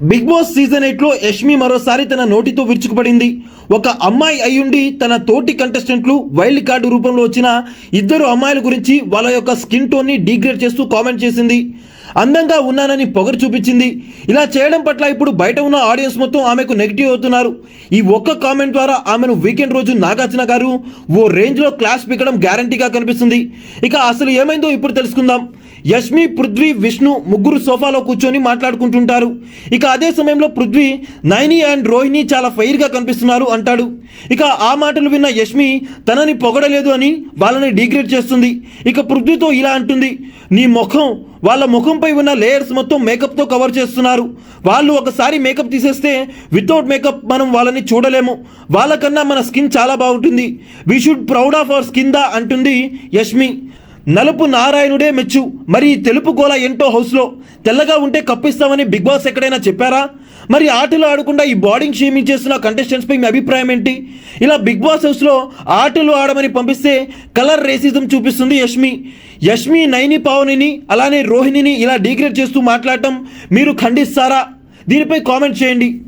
Big boss season ఎయిట్లో యష్మి మరోసారి తన నోటితో విరుచుకుపడింది. ఒక అమ్మాయి అయ్యుండి తన తోటి కంటెస్టెంట్లు వైల్డ్ కార్డు రూపంలో వచ్చిన ఇద్దరు అమ్మాయిల గురించి వాళ్ళ యొక్క స్కిన్ టోన్ని డిగ్రేడ్ చేస్తూ కామెంట్ చేసింది. అందంగా ఉన్నానని పొగరు చూపించింది. ఇలా చేయడం పట్ల ఇప్పుడు బయట ఉన్న ఆడియన్స్ మొత్తం ఆమెకు నెగిటివ్ అవుతున్నారు. ఈ ఒక్క కామెంట్ ద్వారా ఆమెను వీకెండ్ రోజు నాగార్జున గారు ఓ రేంజ్లో క్లాస్ పీకడం గ్యారంటీగా కనిపిస్తుంది. ఇక అసలు ఏమైందో ఇప్పుడు తెలుసుకుందాం. యష్మి పృథ్వీ విష్ణు ముగ్గురు సోఫాలో కూర్చొని మాట్లాడుకుంటుంటారు. ఇక అదే సమయంలో పృథ్వీ నైని అండ్ రోహిణి చాలా ఫైర్గా కనిపిస్తున్నారు అంటాడు. ఇక ఆ మాటలు విన్న యష్మి తనని పొగడలేదు అని వాళ్ళని డిగ్రేడ్ చేస్తుంది. ఇక పృథ్వీతో ఇలా అంటుంది నీ ముఖం వాళ్ళ ముఖంపై ఉన్న లేయర్స్ మొత్తం మేకప్తో కవర్ చేస్తున్నారు. వాళ్ళు ఒకసారి మేకప్ తీసేస్తే వితౌట్ మేకప్ మనం వాళ్ళని చూడలేము. వాళ్ళకన్నా మన స్కిన్ చాలా బాగుంటుంది. We should proud of our skin దా అంటుంది యష్మి. నలుపు నారాయణుడే మెచ్చు. మరి తెలుపు గోల ఏంటో హౌస్లో? తెల్లగా ఉంటే కప్పిస్తామని బిగ్ బాస్ ఎక్కడైనా చెప్పారా? మరి ఆటలు ఆడకుండా ఈ బాడీని షేమింగ్ చేస్తున్న కంటెస్టెంట్స్పై మీ అభిప్రాయం ఏంటి? ఇలా బిగ్ బాస్ హౌస్లో ఆటలు ఆడమని పంపిస్తే కలర్ రేసిజం చూపిస్తుంది యష్మి. యష్మి నైని పావనిని అలానే రోహిణిని ఇలా డిగ్రేడ్ చేస్తూ మాట్లాడటం మీరు ఖండిస్తారా? దీనిపై కామెంట్ చేయండి.